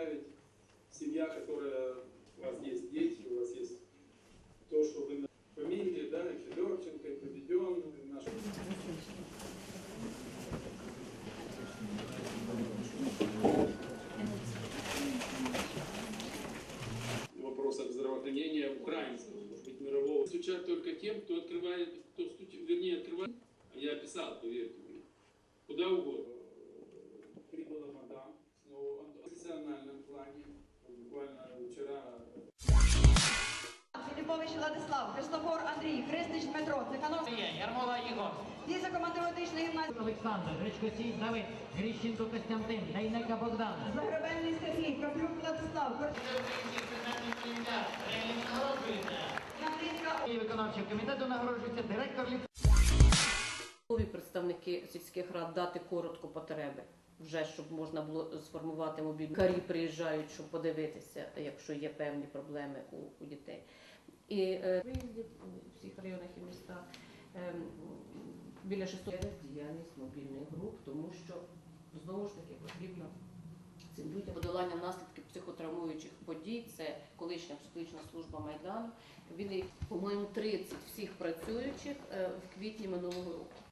представить, семья, которая у вас есть дети, у вас есть то, что вы фамилии, да, и Федорченко, и Победен, и наш... Вопрос об здравоохранении украинцев, может быть, мирового. Стучат только тем, кто открывает, кто стучит, Філіпович Владислав, Христофор Андрій, Христич Дмитро, Цехановський, Ярмола Ігор, Діза команди медичної гімназії, Олександр, Гречкосій Давид, Гріщенко Костянтин, Дейнека Богдан. Загребельний Сергій, Профілюк Владислав, виконавчий комітету нагороджується директор ліцею. Готові представники сільських рад дати коротко потреби, вже щоб можна було сформувати мобільні. Карі приїжджають, щоб подивитися, якщо є певні проблеми у, у дітей. І е, виїздів у всіх районах і містах ем, біля 600 діяльність мобільних груп, тому що знову ж таки потрібно цим людям подолання наслідків психотравмуючих подій. Це колишня психологічна служба Майдану. Він, по-моєму, 30 всіх працюючих е, в квітні минулого року.